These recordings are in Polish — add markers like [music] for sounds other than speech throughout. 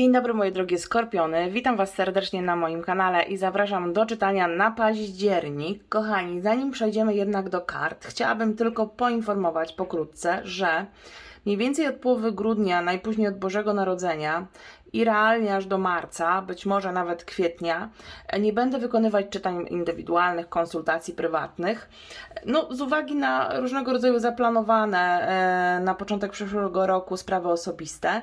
Dzień dobry moje drogie skorpiony, witam Was serdecznie na moim kanale i zapraszam do czytania na październik. Kochani, zanim przejdziemy jednak do kart, chciałabym tylko poinformować pokrótce, że mniej więcej od połowy grudnia, najpóźniej od Bożego Narodzenia i realnie aż do marca, być może nawet kwietnia, nie będę wykonywać czytań indywidualnych, konsultacji prywatnych. No, z uwagi na różnego rodzaju zaplanowane e, na początek przyszłego roku sprawy osobiste.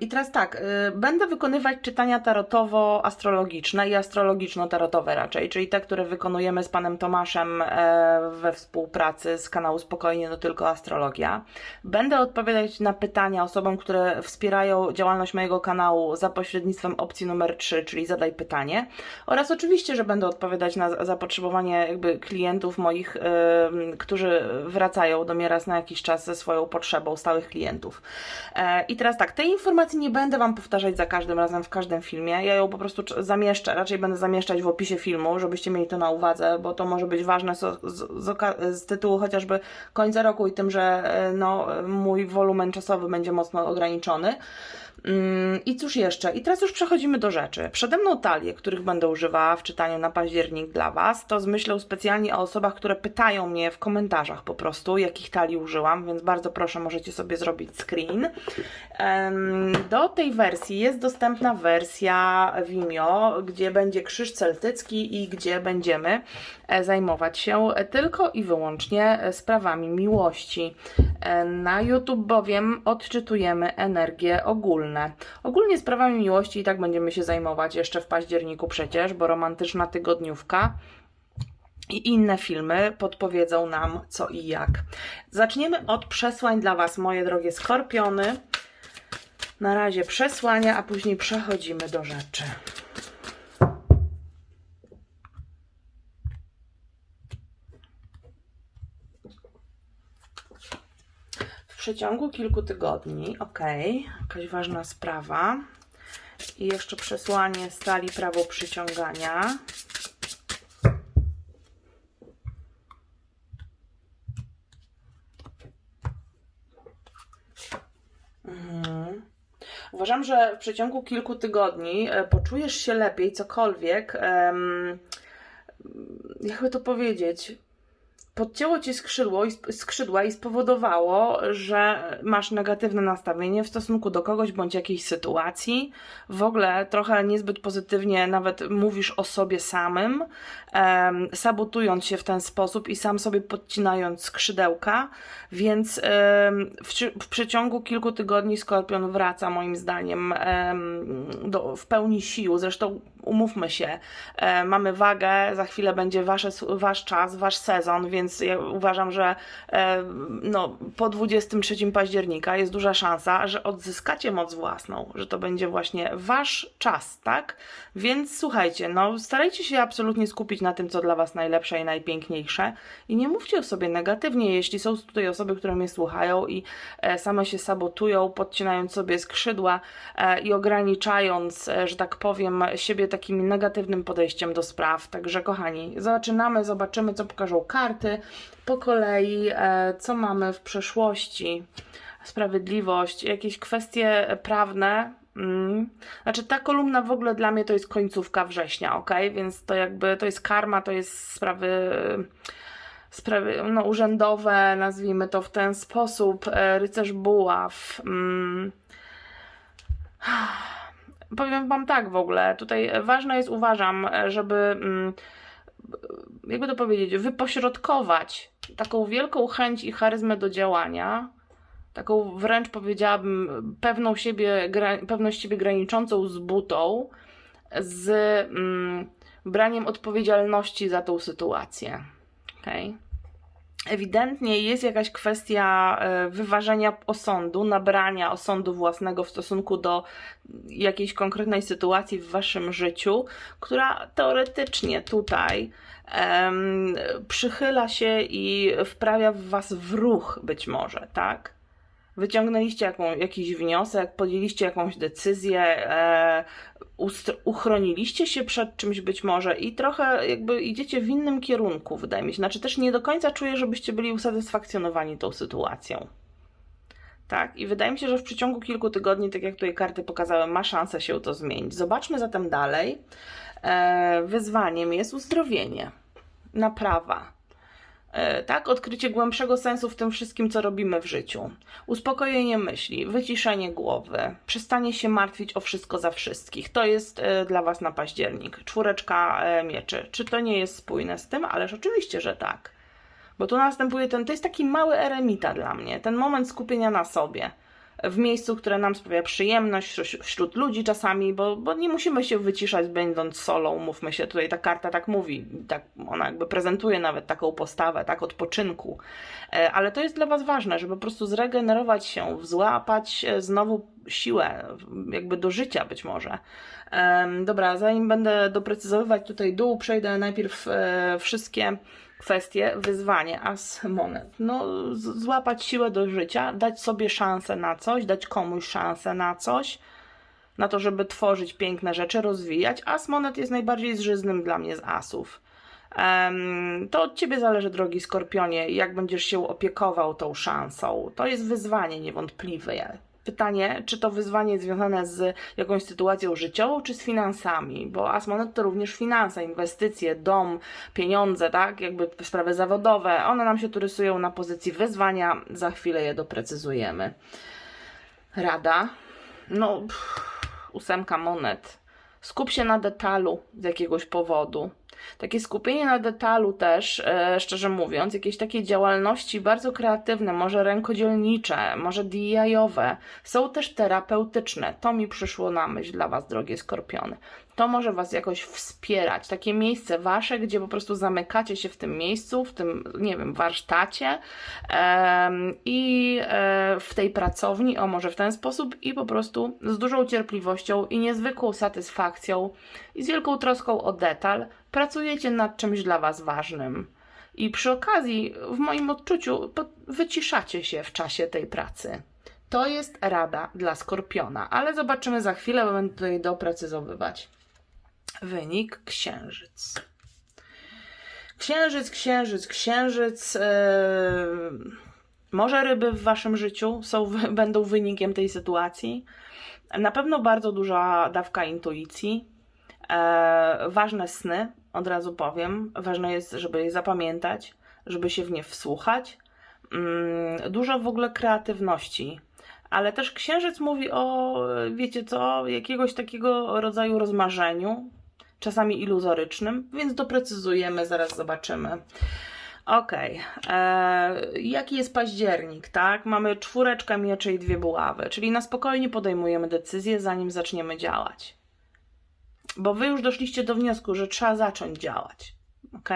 I teraz tak, y, będę wykonywać czytania tarotowo-astrologiczne i astrologiczno-tarotowe raczej, czyli te, które wykonujemy z panem Tomaszem e, we współpracy z kanału Spokojnie to tylko astrologia. Będę odpowiadać na pytania osobom, które wspierają działalność mojego kanału za pośrednictwem opcji numer 3, czyli zadaj pytanie. Oraz oczywiście, że będę odpowiadać na zapotrzebowanie jakby klientów moich, em, którzy wracają do mnie raz na jakiś czas ze swoją potrzebą stałych klientów. E, I teraz tak, tej informacji nie będę Wam powtarzać za każdym razem w każdym filmie. Ja ją po prostu cz- zamieszczę, raczej będę zamieszczać w opisie filmu, żebyście mieli to na uwadze, bo to może być ważne z, z, z, z tytułu chociażby końca roku i tym, że e, no, mój wolumen czasowy będzie mocno ograniczony. Mm, I cóż jeszcze? I teraz już przechodzimy do rzeczy. Przede mną talie, których będę używała w czytaniu na październik dla Was, to z myślą specjalnie o osobach, które pytają mnie w komentarzach po prostu, jakich talii użyłam, więc bardzo proszę, możecie sobie zrobić screen. Do tej wersji jest dostępna wersja Vimeo, gdzie będzie krzyż celtycki i gdzie będziemy e, zajmować się tylko i wyłącznie e, sprawami miłości. Na YouTube bowiem odczytujemy energie ogólne. Ogólnie sprawami miłości i tak będziemy się zajmować jeszcze w październiku przecież, bo romantyczna tygodniówka i inne filmy podpowiedzą nam co i jak. Zaczniemy od przesłań dla Was, moje drogie skorpiony. Na razie przesłania, a później przechodzimy do rzeczy. Przeciągu kilku tygodni, ok, jakaś ważna sprawa. I jeszcze przesłanie stali prawo przyciągania. Uważam, że w przeciągu kilku tygodni e, poczujesz się lepiej, cokolwiek. em, jakby to powiedzieć? Podcięło ci skrzydło i, skrzydła i spowodowało, że masz negatywne nastawienie w stosunku do kogoś bądź jakiejś sytuacji. W ogóle trochę niezbyt pozytywnie nawet mówisz o sobie samym, sabotując się w ten sposób i sam sobie podcinając skrzydełka. Więc w, w przeciągu kilku tygodni Skorpion wraca moim zdaniem em, do, w pełni sił. Zresztą umówmy się, e, mamy wagę, za chwilę będzie wasze, wasz czas, wasz sezon, więc ja uważam, że e, no, po 23 października jest duża szansa, że odzyskacie moc własną, że to będzie właśnie wasz czas, tak? Więc słuchajcie, no starajcie się absolutnie skupić na tym, co dla was najlepsze i najpiękniejsze i nie mówcie o sobie negatywnie, jeśli są tutaj osoby, które mnie słuchają i e, same się sabotują, podcinając sobie skrzydła i ograniczając, że tak powiem, siebie takim negatywnym podejściem do spraw. Także kochani, zaczynamy, zobaczymy, co pokażą karty po kolei, e, co mamy w przeszłości. Sprawiedliwość, jakieś kwestie prawne. Mm. Znaczy, ta kolumna w ogóle dla mnie to jest końcówka września, ok? Więc to jakby to jest karma, to jest sprawy sprawy no, urzędowe, nazwijmy to w ten sposób, e, rycerz buław. Mm. Powiem Wam tak w ogóle, tutaj ważne jest, uważam, żeby, mm, jakby to powiedzieć, wypośrodkować taką wielką chęć i charyzmę do działania, taką wręcz powiedziałabym pewną siebie, pewność siebie graniczącą z butą, z mm, braniem odpowiedzialności za tą sytuację. Okay? Ewidentnie jest jakaś kwestia e, wyważenia osądu, nabrania osądu własnego w stosunku do jakiejś konkretnej sytuacji w waszym życiu, która teoretycznie tutaj przychyla się i wprawia w was w ruch być może, tak? Wyciągnęliście jaką, jakiś wniosek, podjęliście jakąś decyzję, e, uchroniliście się przed czymś być może i trochę jakby idziecie w innym kierunku, wydaje mi się. Znaczy też nie do końca czuję, żebyście byli usatysfakcjonowani tą sytuacją. Tak? I wydaje mi się, że w przeciągu kilku tygodni, tak jak tutaj karty pokazały, ma szansę się to zmienić. Zobaczmy zatem dalej. E, wyzwaniem jest uzdrowienie, naprawa. E, tak, odkrycie głębszego sensu w tym wszystkim, co robimy w życiu. Uspokojenie myśli, wyciszenie głowy, przestanie się martwić o wszystko za wszystkich. To jest e, dla Was na październik. Czwóreczka e, mieczy. Czy to nie jest spójne z tym? Ależ oczywiście, że tak. Bo tu następuje ten, to jest taki mały eremita dla mnie, ten moment skupienia na sobie. W miejscu, które nam sprawia przyjemność, wśród- ludzi czasami, bo, bo nie musimy się wyciszać, będąc solą, mówmy się, tutaj ta karta tak mówi, tak ona jakby prezentuje nawet taką postawę, tak, odpoczynku. E, Ale to jest dla Was ważne, żeby po prostu zregenerować się, złapać e, znowu siłę, jakby do życia być może. Dobra, zanim będę doprecyzowywać tutaj dół, przejdę najpierw e, wszystkie kwestie, wyzwanie, as monet. No, złapać siłę do życia, dać sobie szansę na coś, dać komuś szansę na coś, na to, żeby tworzyć piękne rzeczy, rozwijać. As monet jest najbardziej zżyznym dla mnie z asów. Em, to od ciebie zależy, drogi skorpionie, jak będziesz się opiekował tą szansą. To jest wyzwanie niewątpliwe. Pytanie, czy to wyzwanie jest związane z jakąś sytuacją życiową, czy z finansami? Bo Asmonet to również finanse, inwestycje, dom, pieniądze, tak? Jakby sprawy zawodowe. One nam się tu rysują na pozycji wyzwania. Za chwilę je doprecyzujemy. Rada. No, pff, ósemka monet. Skup się na detalu z jakiegoś powodu. Takie skupienie na detalu też, e, szczerze mówiąc, jakieś takie działalności bardzo kreatywne, może rękodzielnicze, może DIY-owe, są też terapeutyczne. To mi przyszło na myśl dla Was, drogie skorpiony. To może Was jakoś wspierać. Takie miejsce Wasze, gdzie po prostu zamykacie się w tym miejscu, w tym, nie wiem, warsztacie i e, w tej pracowni, o może w ten sposób, i po prostu z dużą cierpliwością i niezwykłą satysfakcją i z wielką troską o detal pracujecie nad czymś dla Was ważnym. I przy okazji, w moim odczuciu, wyciszacie się w czasie tej pracy. To jest rada dla skorpiona, ale zobaczymy za chwilę, bo będę tutaj doprecyzowywać. Wynik księżyc. Księżyc, księżyc, księżyc. Yy... Może ryby w waszym życiu są, [laughs] będą wynikiem tej sytuacji. Na pewno bardzo duża dawka intuicji. E, ważne sny, od razu powiem. Ważne jest, żeby je zapamiętać, żeby się w nie wsłuchać. Mm, dużo w ogóle kreatywności. Ale też księżyc mówi o, wiecie co, jakiegoś takiego rodzaju rozmarzeniu, czasami iluzorycznym, więc doprecyzujemy, zaraz zobaczymy. Okej, eee, jaki jest październik, tak? Mamy czwóreczkę mieczy i dwie buławy, czyli na spokojnie podejmujemy decyzję, zanim zaczniemy działać. Bo wy już doszliście do wniosku, że trzeba zacząć działać. ok?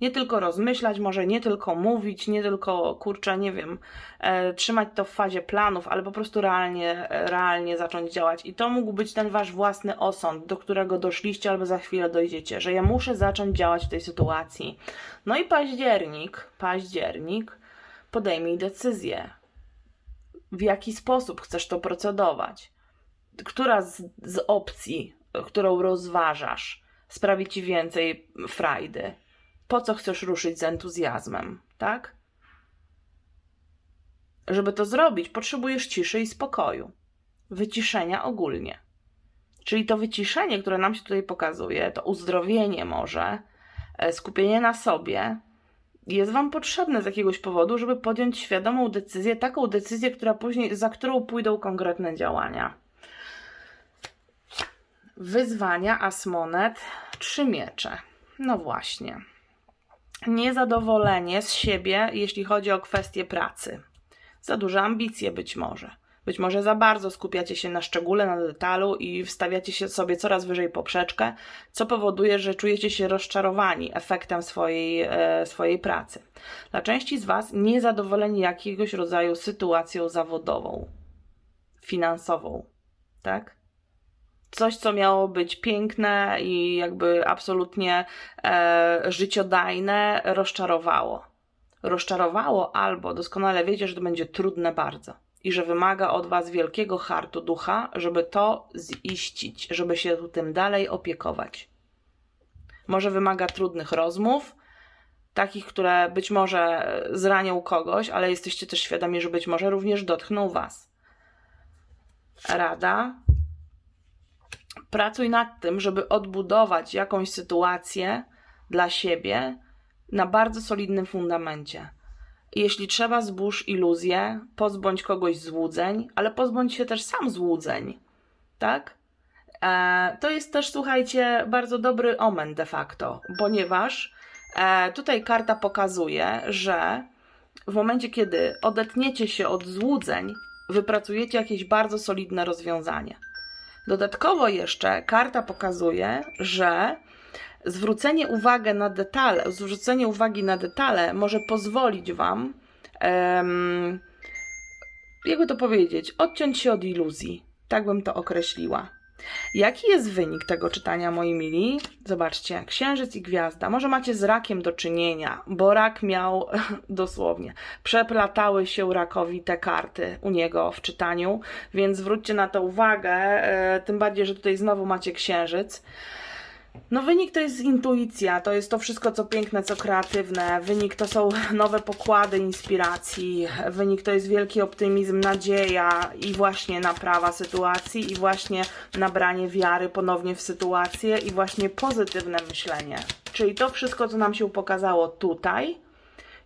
Nie tylko rozmyślać, może nie tylko mówić, nie tylko, kurczę, nie wiem, e, trzymać to w fazie planów, ale po prostu realnie, e, realnie zacząć działać. I to mógł być ten wasz własny osąd, do którego doszliście albo za chwilę dojdziecie, że ja muszę zacząć działać w tej sytuacji. No i październik, październik, podejmij decyzję. W jaki sposób chcesz to procedować? Która z, z opcji, którą rozważasz, sprawi ci więcej frajdy? Po co chcesz ruszyć z entuzjazmem, tak? Żeby to zrobić, potrzebujesz ciszy i spokoju. Wyciszenia ogólnie. Czyli to wyciszenie, które nam się tutaj pokazuje, to uzdrowienie może, e, skupienie na sobie, jest Wam potrzebne z jakiegoś powodu, żeby podjąć świadomą decyzję, taką decyzję, która później, za którą pójdą konkretne działania. Wyzwania Asmonet, trzy miecze. No właśnie. Niezadowolenie z siebie, jeśli chodzi o kwestię pracy. Za duże ambicje być może. Być może za bardzo skupiacie się na szczególe, na detalu i wstawiacie się sobie coraz wyżej poprzeczkę, co powoduje, że czujecie się rozczarowani efektem swojej, e, swojej pracy. Dla części z Was niezadowoleni jakiegoś rodzaju sytuacją zawodową, finansową, tak? Coś, co miało być piękne i jakby absolutnie e, życiodajne, rozczarowało. Rozczarowało albo doskonale wiecie, że to będzie trudne bardzo i że wymaga od Was wielkiego hartu ducha, żeby to ziścić, żeby się tym dalej opiekować. Może wymaga trudnych rozmów, takich, które być może zranią kogoś, ale jesteście też świadomi, że być może również dotkną Was. Rada. Pracuj nad tym, żeby odbudować jakąś sytuację dla siebie na bardzo solidnym fundamencie. Jeśli trzeba, zbóż iluzję, pozbądź kogoś złudzeń, ale pozbądź się też sam złudzeń. Tak? E, to jest też, słuchajcie, bardzo dobry omen de facto, ponieważ e, tutaj karta pokazuje, że w momencie, kiedy odetniecie się od złudzeń, wypracujecie jakieś bardzo solidne rozwiązanie. Dodatkowo jeszcze karta pokazuje, że zwrócenie uwagi na detale, zwrócenie uwagi na detale może pozwolić Wam, em, jakby to powiedzieć, odciąć się od iluzji. Tak bym to określiła. Jaki jest wynik tego czytania, moi mili? Zobaczcie, księżyc i gwiazda. Może macie z rakiem do czynienia, bo rak miał [laughs] dosłownie. Przeplatały się rakowi te karty u niego w czytaniu, więc zwróćcie na to uwagę. e, Tym bardziej, że tutaj znowu macie księżyc. No wynik to jest intuicja, to jest to wszystko, co piękne, co kreatywne. Wynik to są [laughs] nowe pokłady inspiracji. Wynik to jest wielki optymizm, nadzieja i właśnie naprawa sytuacji i właśnie nabranie wiary ponownie w sytuację i właśnie pozytywne myślenie. Czyli to wszystko, co nam się pokazało tutaj,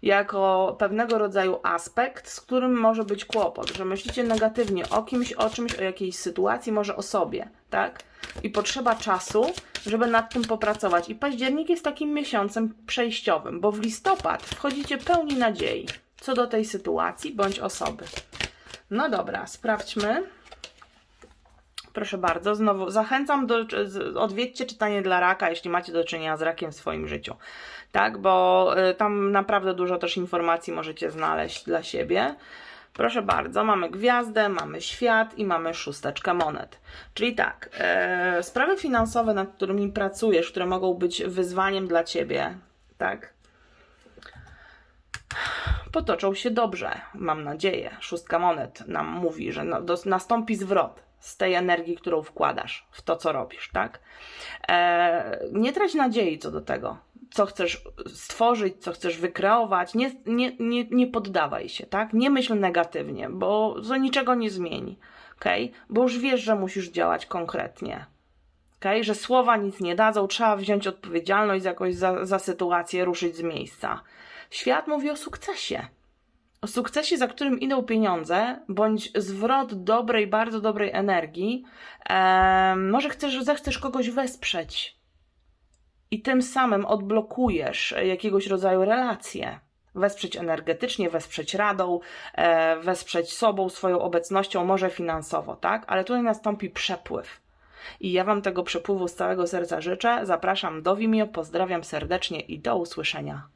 jako pewnego rodzaju aspekt, z którym może być kłopot, że myślicie negatywnie o kimś, o czymś, o jakiejś sytuacji, może o sobie, tak? I potrzeba czasu, żeby nad tym popracować. I październik jest takim miesiącem przejściowym, bo w listopad wchodzicie pełni nadziei co do tej sytuacji bądź osoby. No dobra, sprawdźmy. Proszę bardzo, znowu zachęcam do, odwiedźcie czytanie dla raka, jeśli macie do czynienia z rakiem w swoim życiu. Tak, bo y, tam naprawdę dużo też informacji możecie znaleźć dla siebie. Proszę bardzo, mamy gwiazdę, mamy świat i mamy szósteczkę monet. Czyli tak, e, sprawy finansowe, nad którymi pracujesz, które mogą być wyzwaniem dla ciebie, tak? Potoczą się dobrze, mam nadzieję. Szóstka monet nam mówi, że no, dos- nastąpi zwrot z tej energii, którą wkładasz w to, co robisz, tak? E, nie trać nadziei co do tego, co chcesz stworzyć, co chcesz wykreować. Nie, nie, nie, nie poddawaj się, tak? Nie myśl negatywnie, bo to niczego nie zmieni, okej? Bo już wiesz, że musisz działać konkretnie. Okay? Że słowa nic nie dadzą, trzeba wziąć odpowiedzialność jakoś za, za sytuację, ruszyć z miejsca. Świat mówi o sukcesie. O sukcesie, za którym idą pieniądze, bądź zwrot dobrej, bardzo dobrej energii. Em, może chcesz, zechcesz kogoś wesprzeć i tym samym odblokujesz jakiegoś rodzaju relacje. Wesprzeć energetycznie, wesprzeć radą, e, wesprzeć sobą, swoją obecnością, może finansowo, tak? Ale tutaj nastąpi przepływ. I ja Wam tego przepływu z całego serca życzę. Zapraszam do Vimeo, pozdrawiam serdecznie i do usłyszenia.